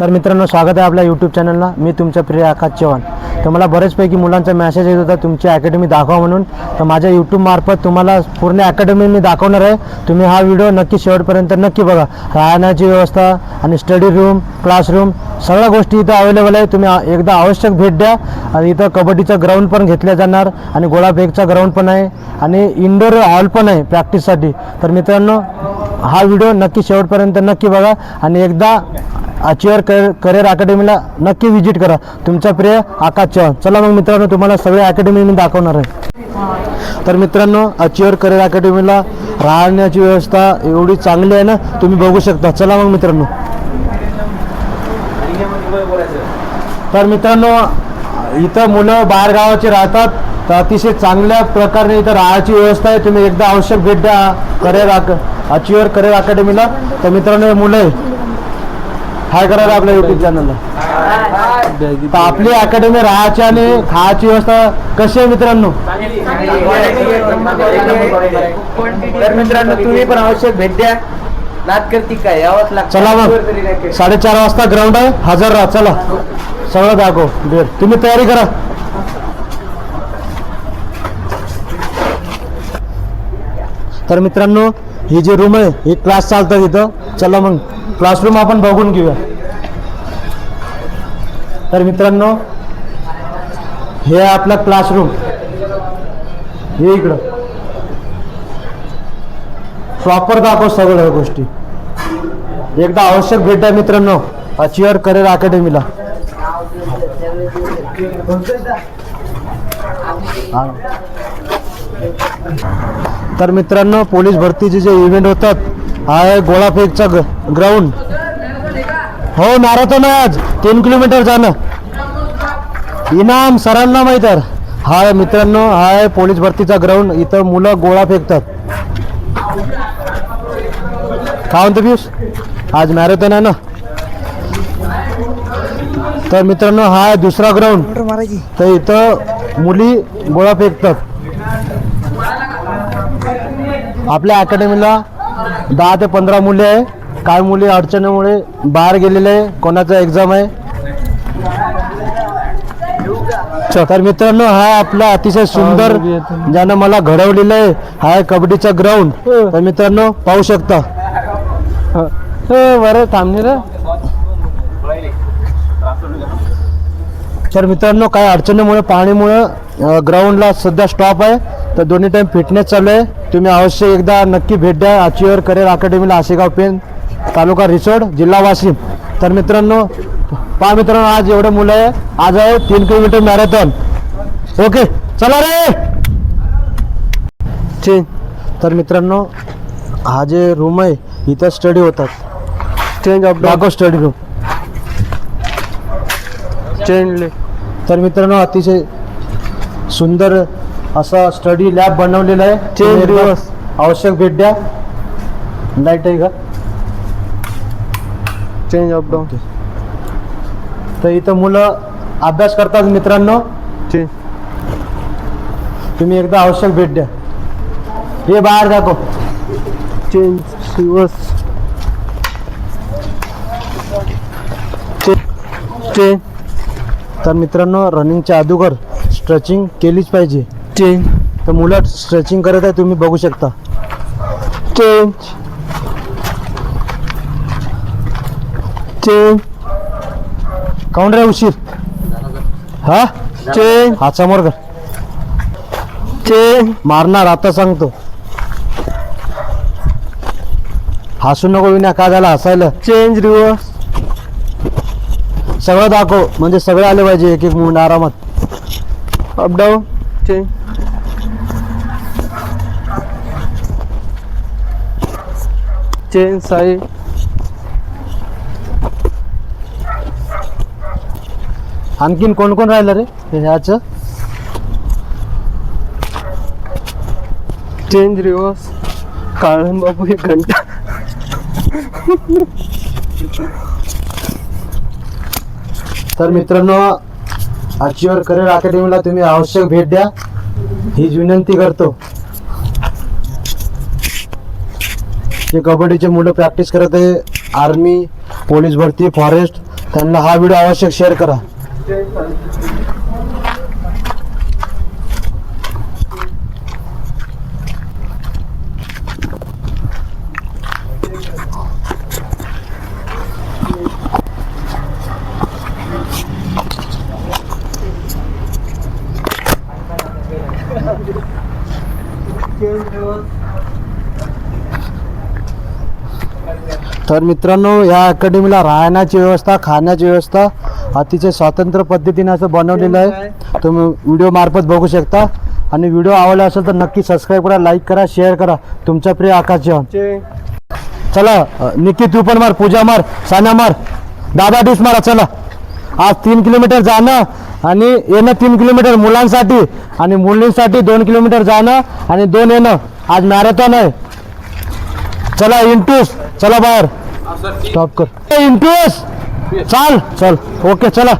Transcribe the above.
तर मित्रांनो स्वागत आहे आपल्या यूट्यूब चॅनलला मी तुमचा प्रिय आकाश चव्हाण. तर मला बरेचपैकी मुलांचा मेसेज येत होता तुमची अकॅडमी दाखवा म्हणून. तर माझ्या यूट्यूबमार्फत तुम्हाला पूर्ण अकॅडमी मी दाखवणार आहे. तुम्ही हा व्हिडिओ नक्की शेवटपर्यंत नक्की बघा. राहण्याची व्यवस्था आणि स्टडी रूम क्लासरूम सगळ्या गोष्टी इथं अवेलेबल आहे. तुम्ही एकदा आवश्यक भेट द्या. आणि इथं कबड्डीचं ग्राउंड पण घेतल्या जाणार आणि गोळाफेकचा ग्राउंड पण आहे. आणि इंडोर हॉल पण आहे प्रॅक्टिससाठी तर मित्रांनो हा व्हिडिओ नक्की शेवटपर्यंत नक्की बघा. आणि एकदा अचिअर कर करिअर अकॅडमीला नक्की व्हिजिट करा. तुमचा प्रिय आकाश चव्हाण. चला मग मित्रांनो तुम्हाला सगळ्या अकॅडमी मी दाखवणार आहे. तर मित्रांनो अचिअर करिअर अकॅडमीला राहण्याची व्यवस्था एवढी चांगली आहे ना तुम्ही बघू शकता. चला मग मित्रांनो. तर मित्रांनो इथं मुलं बाहेर गावाचे राहतात. तर अतिशय चांगल्या प्रकारे इथं राहायची व्यवस्था आहे. तुम्ही एकदा आवश्यक भेट द्या करिअर अचिअर करिअर अकॅडमीला तर मित्रांनो मुलं आहे. हाय करा रे आपल्या युट्यूब चॅनलला आपली अकॅडमी राहायची आणि खायची व्यवस्था कशी आहे मित्रांनो? तर मित्रांनो तुम्ही पण आवश्यक भेट द्या. नाद करती काय? यावंच लागतं. चला मग. साडेचार वाजता ग्राउंड आहे. हजर राहा. चला. सगळं दाखव. भेट तुम्ही तयारी करा. तर मित्रांनो ही जी रूम आहे ही क्लास चालतात इथं चला मग. क्लासरूम आपण बघून घेऊया. तर मित्रांनो हे आहे आपला क्लासरूम. हे इकडं. प्रॉपर दाखव सगळ्या गोष्टी. एकदा आवश्यक भेट द्या मित्रांनो अचिअर करेल अकॅडमीला तर मित्रांनो पोलीस भरतीचे जे इव्हेंट होतात हा आहे गोळाफेकचा ग्राउंड हो मॅरेथॉन आहे आज. तीन किलोमीटर जाणं. इनाम सरांना माहीत आहे. हा आहे मित्रांनो हा आहे पोलीस भरतीचा ग्राउंड इथं मुलं गोळा फेकतात. काय म्हणतो पियुष? आज मॅरेथॉन आहे ना? तर मित्रांनो हा आहे दुसरा ग्राउंड तर इथं मुली गोळा फेकतात. आपल्या अकॅडमीला दहा ते पंधरा मुले आहे. काय मुली अडचणीमुळे बाहेर गेलेले आहे. कोणाचा एक्झाम आहे. तर मित्रांनो हा आपला अतिशय सुंदर ज्यानं मला घडवलेलं आहे हा कबड्डीचा ग्राउंड तर मित्रांनो पाहू शकता. बरं थांबणे रे. तर मित्रांनो काय अडचणीमुळे पाणीमुळे ग्राउंडला सध्या स्टॉप आहे. तर दोन्ही टाइम फिटनेस चालू आहे. तुम्ही अवश्य एकदा नक्की भेट द्या. अचिअर करिअर अकॅडमीला आशेगाव पेन तालुका रिसोड जिल्हा वाशिम. तर मित्रांनो पहा मित्रांनो आज एवढे मुलं आहे. आज आहे तीन किलोमीटर मॅरेथॉन ओके चला रे! ठीक तर मित्रांनो हा जे रूम आहे इथं स्टडी होतात. चेंज ऑफ दाखव स्टडी रूम चेंज तर मित्रांनो अतिशय सुंदर असा स्टडी लॅब बनवलेला आहे. चेंज दिवस. आवश्यक भेट द्या. लाइट आहे का? चेंज अप डाऊन तर इथं मुलं अभ्यास करतात मित्रांनो. तुम्ही एकदा आवश्यक भेट द्या. हे बाहेर दाखव. चेंज दिवस. चेंज तर मित्रांनो रनिंगच्या अगोदर स्ट्रेचिंग केलीच पाहिजे. चेंज तर मुलं स्ट्रेचिंग करत आहे तुम्ही बघू शकता. चेंज चेंज काऊन रे उशीर? हा? चेंज हा समोर कर. चेंज मारणार आता सांगतो. हसू नको विना का झाला हसायला? चेंज रिवर्स सगळं दाखव म्हणजे सगळं आले पाहिजे एक एक मुंड आरामात अपडाऊन चेंज चेंज साईड आणखीन कोण कोण राहिलं रे? ह्याच? Change reverse. काळन बाबू एक घंटा. तर मित्रांनो अचिवर करिअर अकॅडमीला तुम्ही आवश्यक भेट द्या. ही विनंती करतो. जे कबड्डीचे मुलं प्रॅक्टिस करत आहे आर्मी पोलीस भरती फॉरेस्ट त्यांना हा व्हिडिओ आवश्यक शेअर करा. तर मित्रांनो या अकॅडमीला राहण्याची व्यवस्था खाण्याची व्यवस्था अतिशय स्वातंत्र्य पद्धतीने असं बनवलेलं आहे. तुम्ही व्हिडिओ मार्फत बघू शकता. आणि व्हिडिओ आवडला असेल तर नक्की सबस्क्राईब करा लाईक करा शेअर करा. तुमचा प्रिय आकाश जेवण. चला निकी तू पण मार पूजा मार सान्या मार दादा डिस मारा चला. आज तीन किलोमीटर जाणं आणि येणं तीन किलोमीटर मुलांसाठी आणि मुलींसाठी दोन किलोमीटर जाणं आणि दोन येणं. आज मॅरेथॉन आहे. चला इंटूस. चला बाहेर. स्टॉप कर. इंटूस. चाल चल. ओके चला.